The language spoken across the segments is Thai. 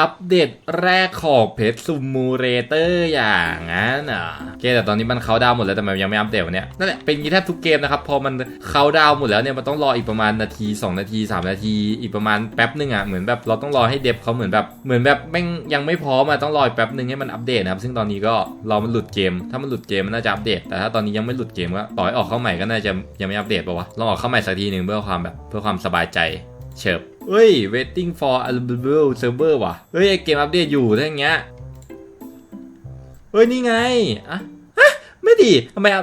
อัปเดตแรกของเพจซูมูเรเตอร์อย่างนั้นอะโอเคแต่ตอนนี้มันเขาดาวหมดแล้วแต่มันยังไม่อัปเดตวันนี้นั่นแหละเป็นงี้แทบทุกเกมนะครับพอมันเขาดาวหมดแล้วเนี่ยมันต้องรออีกประมาณนาที 2 นาที 3 นาที อีกประมาณแป๊บนึงอะเหมือนแบบเราต้องรอให้เดฟเขาเหมือนแบบเหมือนแบบแม่งยังไม่พร้อมอะต้องรอแป๊บนึงให้มันอัปเดตนะครับซึ่งตอนนี้ก็รอมันหลุดเกม ถ้ามันหลุดเกมมันน่าจะอัปเดตแต่ถ้าตอนนี้ยังไม่หลุดเกมก็ต่อให้ออกเข้าใหม่ก็น่าจะยังไม่อัปเดตป่าวะลองออกเข้าใหม่สักทีหนึ่งเพื่อความแบบเพื่อความสบายใจเฉิบ เฮ้ย waiting for available server ว่ะ เฮ้ยไอเกมอัปเดตอยู่ถ้าอย่างเงี้ย เฮ้ย นี่ไง อะฮะไม่ดีทำไมอะ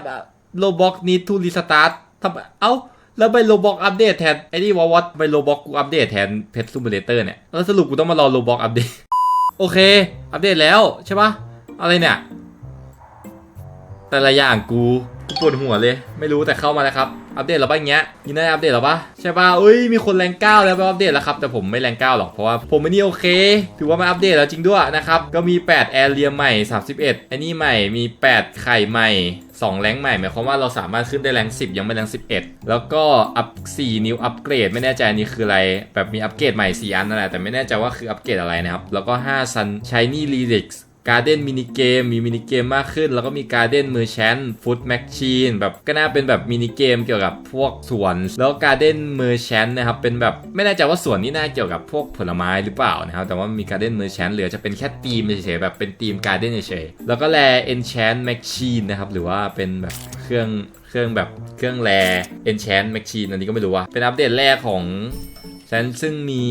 โลบอก need to restart ทำไมเอ้า แล้วไปโลบอกอัปเดตแทน ไอ้นี่วอวอตไปโลบอกกูอัปเดตแทนเพ t ซู m เลเตอร์เนี่ย แล้วสรุปกูต้องมารอโลบอกอัปเดต โอเค อัปเดตแล้วใช่ปะอะไรเนี่ย แต่ละอย่างกู ปวดหัวเลย ไม่รู้แต่เข้ามาแล้วครับ อัปเดตแล้วปะอย่างเงี้ยยินดีอัปเดตแล้วปะใช่ปะเอ้ย มีคนแรงเก้าแล้วไปอัปเดตแล้วครับ แต่ผมไม่แรงเก้าหรอก เพราะว่าผมไม่นี่โอเค ถือว่ามาอัปเดตแล้วจริงด้วยนะครับ ก็มี 8 แอร์เรียใหม่ 31ไอ้นี่ใหม่ มี 8 ไข่ใหม่ 2 แรงใหม่ หมายความว่าเราสามารถขึ้นได้แรง 10 ยังไม่แรง 11 แล้วก็อัพ 4 นิ้วอัปเกรด ไม่แน่ใจอันนี้คืออะไร แบบมีอัปเกรดใหม่ 4 อันนั่นแหละ แต่ไม่แน่ใจว่าคืออัปเกรดอะไรนะครับ แล้วก็5 Sun Shiny Lyrics ก การ์เด้นมินิเกมมีมินิเกมมากขึ้น แล้วก็มีการ์เด้นมือแชนฟุตแมชชีนแบบก็น่าเป็นแบบมินิเกมเกี่ยวกับพวกสวน แล้วการ์เด้นมือแชนนะครับเป็นแบบไม่แน่ใจว่าสวนนี่น่าเกี่ยวกับพวกผลไม้หรือเปล่านะครับแต่ว่ามีการ์เด้นมือแชนเหลือจะเป็นแค่ธีมเฉยๆแบบเป็นธีมการ์เด้นเฉยๆแล้วก็แลเอนแชนแมชชีนนะครับหรือว่าเป็นแบบเครื่องเครื่องแบบเครื่องแลเอนแชนแมชชีนอันนี้ก็ไม่รู้ว่าเป็นอัปเดตแรกของฉันซึ่งมี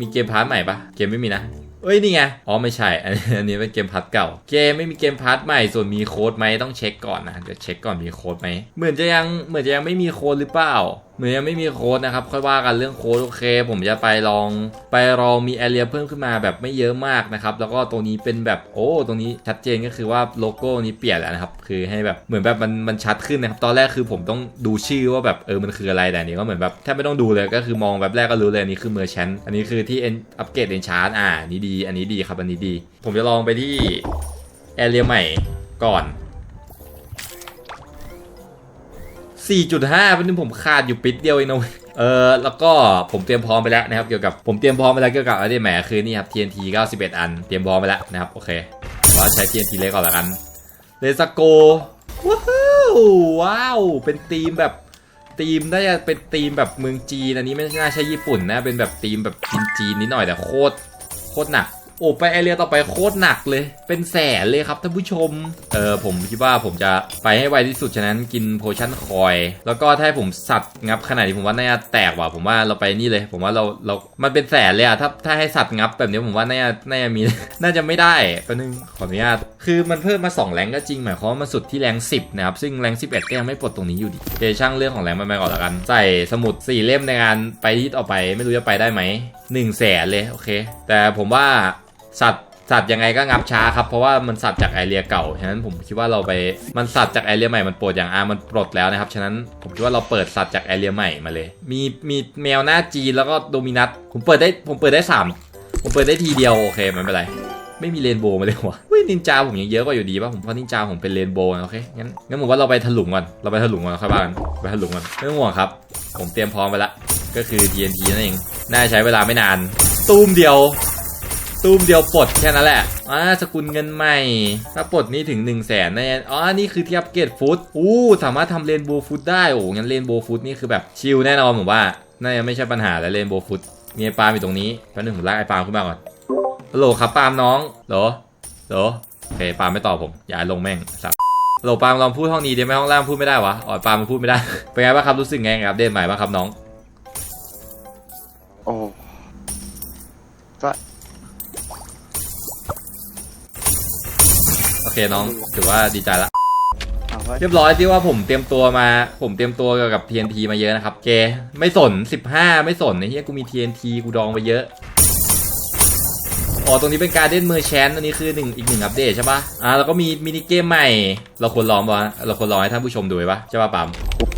มีเกมพาร์ทใหม่ปะเกมไม่มีนะ เอ้ยนี่ไง อ๋อไม่ใช่ อันนี้อันนี้เป็นเกมพัทเก่า เกมไม่มีเกมพัทใหม่ ส่วนมีโค้ดไหมต้องเช็คก่อนนะ เดี๋ยวเช็คก่อนมีโค้ดไหม เหมือนจะยังเหมือนจะยังไม่มีโค้ดหรือเปล่า เหมือนยังไม่มีโค้ดนะครับ ค่อยว่ากันเรื่องโค้ดโอเค ผมจะไปลองไปลองมีแอเรียเพิ่มขึ้นมาแบบไม่เยอะมากนะครับ แล้วก็ตรงนี้เป็นแบบโอ้ตรงนี้ชัดเจนก็คือว่าโลโก้นี้เปลี่ยนแล้วนะครับ คือให้แบบเหมือนแบบมันมันชัดขึ้นนะครับ ตอนแรกคือผมต้องดูชื่อว่าแบบเออมันคืออะไรแต่นี้ก็เหมือนแบบแทบไม่ต้องดูเลยก็คือมองแบบแรกก็รู้เลยอันนี้คือเมอร์ชันอันนี้คือที่อัปเกรดเอนชาร์ตอ่านนี้ดี อันนี้ดีครับอันนี้ดี ผมจะลองไปที่แอเรียใหม่ก่อน 4.5เป็นที่ผมขาดอยู่ปิดเดียวเองนะเว้ยเออแล้วก็ผมเตรียมพร้อมไปแล้วนะครับเกี่ยวกับผมเตรียมพร้อมไปแล้วเกี่ยวกับอะไรแหมคือนี่ครับ TNT 91 อัน เตรียมพร้อมไปแล้วนะครับโอเคว่าใช้ TNT เล็กก่อนละกันเลสโกว้าวว้าวเป็นธีมแบบธีมน่าจะเป็นธีมแบบเมืองจีนอันนี้ไม่น่าใช่ญี่ปุ่นนะเป็นแบบธีมแบบจีนจีนนิดหน่อยแต่โคตรโคตรหนัก โอ้ไปแอเรียต่อไปโคตรหนักเลย เป็นแสนเลยครับท่านผู้ชม เออผมคิดว่าผมจะไปให้ไวที่สุดฉะนั้นกินโพชั่นคอย แล้วก็ถ้าให้ผมสัตว์งับขนาดนี้ผมว่าน่าจะแตกว่ะผมว่าเราไปนี่เลย ผมว่าเราเรา มันเป็นแสนเลยอะถ้าถ้าให้สัตว์งับแบบนี้ผมว่าน่าจะน่าจะมี น่าจะไม่ได้แป๊บนึงขออนุญาต คือมันเพิ่มมา 2 แรงก็จริง หมายความว่ามันสุดที่แรง10นะครับ ซึ่งแรง11ก็ยังไม่ปลดตรงนี้อยู่ดีเคช่างเรื่องของแรงมันไปก่อนละกัน ใส่สมุด4เล่มในการไปที่ต่อไป ไม่รู้จะไปได้ไหม1แสนเลยโอเค แต่ผมว่า สัตว์สัตว์ยังไงก็งับช้าครับ เพราะว่ามันสัตว์จากไอเรียเก่า ฉะนั้นผมคิดว่าเราไป มันสัตว์จากไอเรียใหม่ มันปลดอย่างอามันปลดแล้วนะครับ ฉะนั้นผมคิดว่าเราเปิดสัตว์จากไอเรียใหม่มาเลย มีมีแมวหน้าจีแล้วก็โดมินัทผมเปิดได้ผมเปิดได้สามผมเปิดได้ทีเดียวโอเคไม่เป็นไร ไม่มีเรนโบว์มาเลยวะเฮ้ยนินจาผมยังเยอะกว่าอยู่ดีป่ะผมเพราะนินจาผมเป็นเรนโบว์นะโอเคงั้นงั้นผมว่าเราไปถลุงก่อนเราไปถลุงก่อนค่อยว่ากันไปถลุงก่อนไม่ต้องห่วงครับ ผมเตรียมพร้อมไปละก็คือ TNT นั่นเองน่าใช้เวลาไม่นาน ตูมเดียว ตูมเดียวปลดแค่นั้นแหละอ่าสกุลเงินใหม่ ถ้าปลดนี่ถึง1นึ่งแสนแน่อ๋อ นี่คือที่อัปเกรดฟุตอู้สามารถทำเรนโบว์ฟุตได้ โอ้งั้นเรนโบว์ฟุตนี่คือแบบชิลแน่นอนผมว่า น่าจะไม่ใช่ปัญหาแล้วเรนโบว์ฟุตมีไอ้ปาล์มอยู่ตรงนี้แป๊บนึงผมลากไอ้ปาล์มขึ้นมาก่อนฮัลโหลครับปาล์มน้องเหรอเหรอโอเคปาล์มไม่ตอบผม อย่าลงแม่งสับฮัลโหลปาล์มลองพูดห้องนี้ได้ไหมห้องล่างพูดไม่ได้วะอ๋อปาล์มมันพูดไม่ได้ เป็นไงบ้างครับรู้สึกไงกับเดตใหม่บ้างครับน้อง อเคน้องถือว่าดีใจละเอาว่าเรียบร้อยที่ว่าผมเตรียมตัวมา ผมเตรียมตัวเกี่ยวกับ TNT มาเยอะนะครับเกไม่สน 15 ไม่สนไอ้เหี้ยกูมี TNT กูดองไปเยอะอ๋อตรงนี้เป็นการเด่นเมอร์แชนอันนี้คือหนึ่งอีกหนึ่งอัปเดตใช่ปะอ่าแล้วก็มีมินิเกมใหม่ เราควรลองปะเราควรลองให้ท่านผู้ชมดูไหมปะใช่ปะปั๊มเ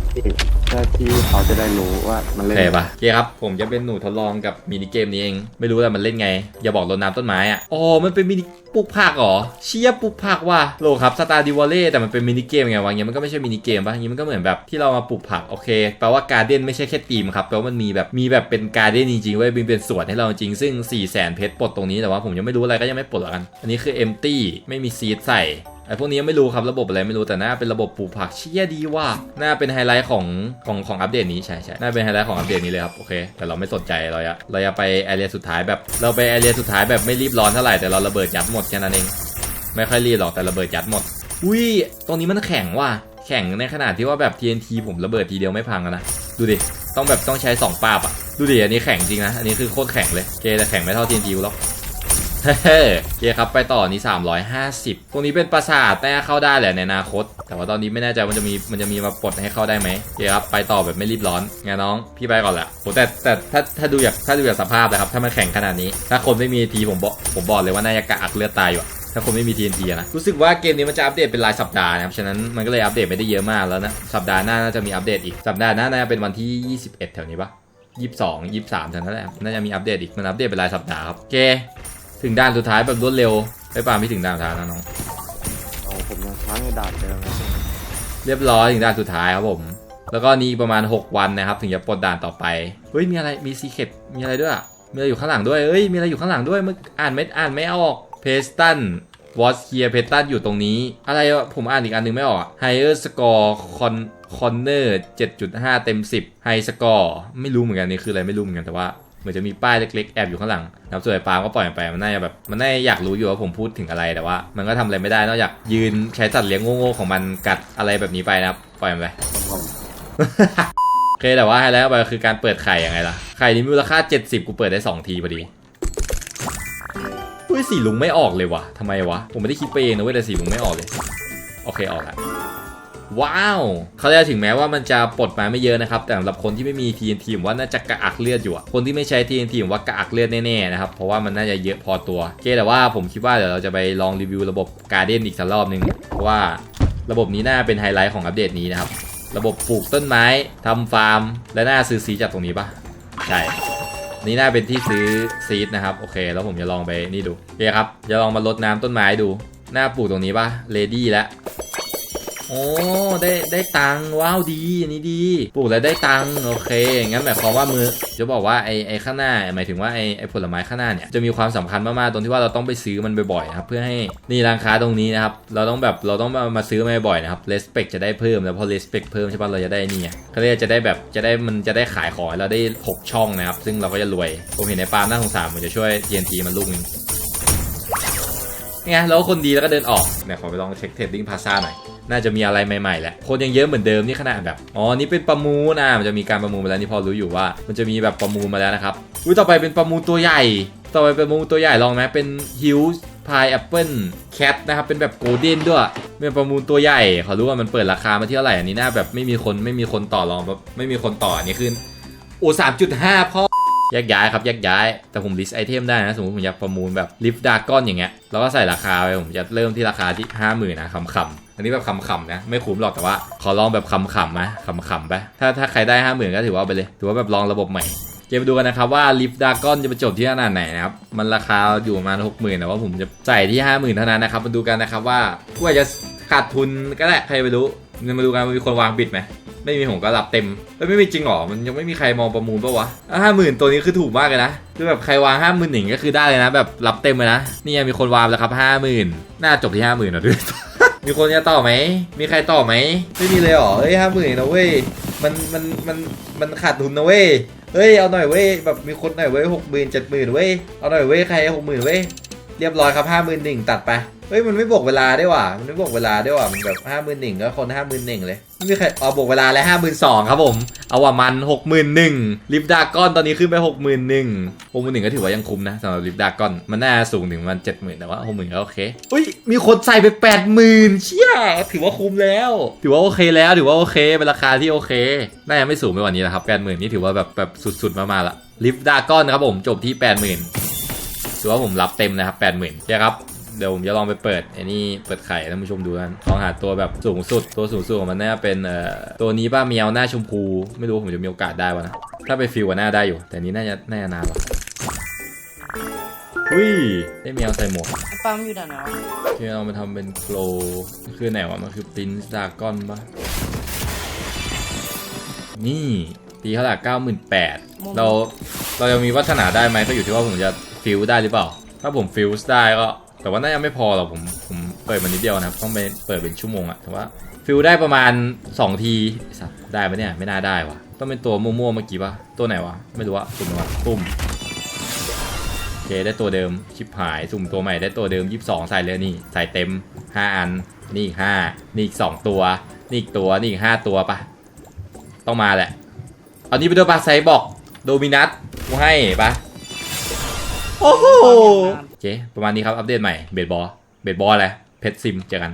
พื่อที่เขาจะได้รู้ว่ามันเล่นเคปะโอเคครับ ผมจะเป็นหนูทดลองกับมินิเกมนี้เอง ไม่รู้ว่ามันเล่นไง อย่าบอกรดน้ำต้นไม้อะ อ๋อ มันเป็นมินิปลูกผักเหรอ เชียปลูกผักว่ะโลครับสตาร์ดิวอลเล่แต่มันเป็นมินิเกมไงวะเงี้ยมันก็ไม่ใช่มินิเกมปะอย่างงี้มันก็เหมือนแบบที่เรามาปลูกผักโอเค แปลว่าการ์เด้นไม่ใช่แค่ทีมครับ แปลว่ามันมีแบบมีแบบเป็นการ์เด้นจริงๆเว้ยมีเป็นสวนให้เราจริง ซึ่ง4 0 0 0 0 0เพชรปลดตรงนี้แต่ว่าผมยังไม่รู้อะไรก็ยังไม่ปลดละกัน อันนี้คือ empty ไม่มีซีดใส่ ไอ้พวกนี้ยังไม่รู้ครับระบบอะไรไม่รู้แต่น่าเป็นระบบปลูกผักเชี่ยดีว่ะน่าเป็นไฮไลท์ของของของอัปเดตนี้ใช่ใช่น่าเป็นไฮไลท์ของอัปเดตนี้เลยครับโอเค แต่เราไม่สนใจเราอะเราจะไปแอเรียสุดท้ายแบบ เราไปแอเรียสุดท้ายแบบไม่รีบร้อนเท่าไหร่แต่เราระเบิดยัดหมดแค่นั้นเองไม่ค่อยรีบหรอกแต่ระเบิดยัดหมดอุ้ยตรงนี้มันแข็งว่ะแข็งในขนาดที่ว่าแบบ TNT ผมระเบิดทีเดียวไม่พังนะดูดิต้องแบบต้องใช้สองปาบอะดูดิอันนี้แข็งจริงนะอันนี้คือโคตรแข็งเลยเกแต่แข็งไม่เท่า TNT หรอก เฮ้เคครับไปต่อนี่350 ตรงนี้เป็นปราสาทแน่เข้าได้แหละในอนาคต แต่ว่าตอนนี้ไม่แน่ใจมันจะมีมันจะมีมาปลดให้เข้าได้ไหมเคครับไปต่อแบบไม่รีบร้อนไงน้องพี่ไปก่อนแหละโหแต่แต่ถ้าถ้าดูจากถ้าดูจากสภาพนะครับถ้ามันแข็งขนาดนี้ ถ้าคนไม่มีทีผมบอกผมบอกเลยว่าน่าจะกะอักเลือดตายอยู่ถ้าคนไม่มี TNT นะ รู้สึกว่าเกมนี้มันจะอัปเดตเป็นรายสัปดาห์นะครับ ฉะนั้นมันก็เลยอัปเดตไม่ได้เยอะมากแล้วนะ สัปดาห์หน้าน่าจะมีอัปเดตอีก สัปดาห์หน้าน่าจะเป็นวันที่ 21 แถวนี้ปะ22 23แถวนั้นแหละ น่าจะมีอัปเดตอีก มันอัปเดตเป็นรายสัปดาห์ครับโอเค ถึงด่านสุดท้ายแบบรวดเร็วไปป่าไม่ถึงด่านสุดท้ายนะน้องเอาผมยังค้างในด่านเดิมนะเรียบร้อยถึงด่านสุดท้ายครับผม แล้วก็นี่อีกประมาณ 6 วันนะครับ ถึงจะปลดด่านต่อไปเฮ้ยมีอะไรมีซีเคตมีอะไรด้วยอะมีอะไรอยู่ข้างหลังด้วยเฮ้ยมีอะไรอยู่ข้างหลังด้วยมึงอ่านไม่อ่านไม่ออกเพสตันวอสเคียเพสตันอยู่ตรงนี้ อะไรวะผมอ่านอีกอันหนึงไม่ออกไฮเออร์สกอร์คอนคอนเนอร์7.5 เต็ม 10ไฮสกอร์ไม่รู้เหมือนกันนี่คืออะไรไม่รู้เหมือนกันแต่ว่า เหมือนจะมีป้ายเล็กๆแอบอยู่ข้างหลังนะครับส่วนไอ้ปาล์มก็ปล่อยมันไปมันน่าจะแบบมันน่าจะอยากรู้อยู่ว่าผมพูดถึงอะไรแต่ว่า มันก็ทำอะไรไม่ได้นอกจากยืนใช้สัตว์เลี้ยงโง่ๆของมันกัดอะไรแบบนี้ไปนะครับปล่อยมันไป โอเคแต่ว่าไฮไลท์ไปคือการเปิดไข่ยังไงล่ะไข่นี้มูลค่า 70 กูเปิดได้ 2 ทีพอดีอุ้ยสีลุงไม่ออกเลยวะทำไมวะผมไม่ได้คิดไปเองนะเว้ยแต่สีลุงไม่ออกเลย โอเคออกแล้ว ว้าว เขาจะถึงแม้ว่ามันจะปลดมาไม่เยอะนะครับ แต่สำหรับคนที่ไม่มี TNT ผมว่าน่าจะกระอักเลือดอยู่ คนที่ไม่ใช้ TNT ผมว่ากระอักเลือดแน่ๆนะครับ เพราะว่ามันน่าจะเยอะพอตัวโอเคแต่ว่าผมคิดว่าเดี๋ยวเราจะไปลองรีวิวระบบการ์เด้นอีกสักรอบหนึ่งเพราะว่าระบบนี้น่าเป็นไฮไลท์ของอัปเดตนี้นะครับ ระบบปลูกต้นไม้ทำฟาร์ม และน่าซื้อซีจากตรงนี้ปะใช่นี่น่าเป็นที่ซื้อซีดนะครับ โอเค แล้วผมจะลองไปนี่ดูโอเคครับจะลองมาลดน้ำต้นไม้ดู หน้าปลูกตรงนี้ปะเลดี้แล้ว โอ้ได้ได้ตังว้าวดีอันนี้ดี ปลูกแล้วได้ตังโอเคงั้นหมายความว่ามือจะบอกว่าไอ้ไอ้ข้างหน้าหมายถึงว่าไอ้ไอ้ผลไม้ข้างหน้าเนี่ยจะมีความสำคัญมากๆตรงที่ว่าเราต้องไปซื้อมันบ่อยๆนะครับเพื่อให้นี่ร้านค้าตรงนี้นะครับเราต้องแบบเราต้องมามาซื้อมาบ่อยนะครับ respect จะได้เพิ่มแล้วพอ respect เพิ่มใช่ป่ะเราจะได้นี่ไงเขาเรียกจะได้แบบจะได้มันจะได้ขายของเราได้หกช่องนะครับซึ่งเราก็จะรวยผมเห็นในปาล์มน่าสงสารผมจะช่วย TNT มันลูกนึง ไงแล้วคนดีแล้วก็เดินออกเนี่ยขอไปลองเช็คเทรดดิ้งพาซ่าหน่อย น่าจะมีอะไรใหม่ๆแหละคนยังเยอะเหมือนเดิมนี่ขนาดแบบ อ๋อ นี่เป็นประมูลนะมันจะมีการประมูลมาแล้วนี่พอรู้อยู่ว่า มันจะมีแบบประมูลมาแล้วนะครับ อุ้ยต่อไปเป็นประมูลตัวใหญ่ ต่อไปเป็นประมูลตัวใหญ่ลองไหมเป็นฮิวส์พายแอปเปิลแคทนะครับ เป็นแบบโกลเด้นด้วยเป็นประมูลตัวใหญ่ ขอรู้ว่ามันเปิดราคามาที่เท่าไหร่ อันนี้น่าแบบไม่มีคนไม่มีคนต่อรองแบบไม่มีคนต่ออันนี้คือโอ้สามจุดห้าพ่อ แยกย้ายครับแยกย้าย แต่ผมลิสต์ไอเทมได้นะ สมมติผมอยากประมูลแบบลิฟต์ดากอนอย่างเงี้ย แล้วก็ใส่ราคาไป ผมจะเริ่มที่ราคาที่ห้าหมื่นนะคำคำๆอันนี้แบบคำคำๆนะ ไม่คุ้มหรอกแต่ว่า ขอลองแบบคำคำๆนะคำคำๆไป ถ้าถ้าใครได้ห้าหมื่นก็ถือว่าไปเลย ถือว่าแบบลองระบบใหม่เกมไปดูกันนะครับว่าลิฟต์ดากอนจะไปจบที่ขนาดไหนนะครับ มันราคาอยู่ประมาณหกหมื่นแต่ว่าผมจะใส่ที่ห้าหมื่นเท่านั้นนะครับมาดูกันนะครับว่ากูอาจจะขาดทุนก็ได้ใครไปรู้มาดูกันมีคนวางบิดไหม ไม่มีผมก็รับเต็มแล้วไม่มีจริงหรอมันยังไม่มีใครมองประมูลปะวะห้าหมื่นตัวนี้คือถูกมากเลยนะคือแบบใครวางห้าหมื่นหนึ่งก็คือได้เลยนะ แบบรับเต็มเลยนะนี่ยังมีคนวางแล้วครับห้าหมื่นน่าจบที่ห้าหมื่นอะด้วยมีคนจะต่อไหม มีใครต่อไหม ไม่มีเลยหรอเฮ้ยห้าหมื่นนะเว้ย มันมันมันมันขาดทุนนะเว้ย เฮ้ยเอาหน่อยเว้ยแบบมีคนหน่อยเว้ยหกหมื่นเจ็ดหมื่นเว้ย เอาหน่อยเว้ยใครหกหมื่นเว้ย เรียบร้อยครับห้าหมื่นหนึ่งตัดไปเฮ้ยมันไม่บอกเวลาได้ว่ะมันไม่บอกเวลาได้ว่ะมันแบบห้าหมื่นหนึ่งก็คนห้าหมื่นหนึ่งเลยไม่มีใครเอาบอกเวลาแล้วห้าหมื่นสองครับผมเอาว่ามันหกหมื่นหนึ่งลิฟดากอนตอนนี้ขึ้นไปหกหมื่นหนึ่งหกหมื่นหนึ่งก็ถือว่ายังคุ้มนะสำหรับลิฟดากอนมันน่าสูงถึงมันเจ็ดหมื่นแต่ว่าหกหมื่นก็โอเคอุ้ยมีคนใส่ไปแปดหมื่นเชี่ยถือว่าคุ้มแล้ว ถือว่าโอเคแล้วถือว่าโอเคเป็นราคาที่โอเคน่าจะไม่สูงไปกว่านี้นะครับแปดหมื่นนี่ถือว่าแบบแบบสุดๆมากๆละลิฟดากอนครับผมจบที่แปดหมื่น ถือว่าผมรับเต็มนะครับแปดหมื่นใช่ครับเดี๋ยวผมจะลองไปเปิดไอ้นี่เปิดไข่ให้ท่านผู้ชมดูกันลองหาตัวแบบสูงสุด ตัวสูงสุดของมันน่าจะเป็นเอ่อตัวนี้ป้าเมียวหน้าชมพู ไม่รู้ผมจะมีโอกาสได้วะนะ ถ้าไปฟิลกับหน้าได้อยู่ แต่อันนี้น่าจะน่าจะนานวะอุ้ยได้เมียวใส่หมวกปั๊มอยู่ด้านไหนวะโอเคเรามาทำเป็นโคลคือไหนวะมันคือปรินซ์ดากอนปะนี่ตีเท่าไหร่เก้าหมื่นแปดเราเรายังมีวัฒนาได้ไหมก็อยู่ที่ว่าผมจะ ฟิลได้หรือเปล่า ถ้าผมฟิลได้ก็ แต่ว่าน่าจะไม่พอหรอกผมผมเปิดมันนิดเดียวนะครับ ต้องไปเปิดเป็นชั่วโมงอะแต่ว่าฟิลได้ประมาณ 2 ทีสัตว์ได้ปะเนี่ยไม่น่าได้วะต้องเป็นตัวมั่วๆเมื่อกี้ปะตัวไหนวะไม่รู้อะสุ่มวะปุ่มโอเคได้ตัวเดิมชิปหายสุ่มตัวใหม่ได้ตัวเดิม 22 ใส่เลยนี่ใส่เต็ม 5 อันนี่อีก5นี่อีก 2 ตัว นี่อีกตัวนี่อีก 5 ตัวปะต้องมาแหละเอานี้ไปด้วยปะไซบอกโดมินัสกูให้ปะ โอ้โหโอเคประมาณนี้ครับ อัปเดตใหม่ เบสบอลเบสบอลอะไร เพชรซิมเจอกัน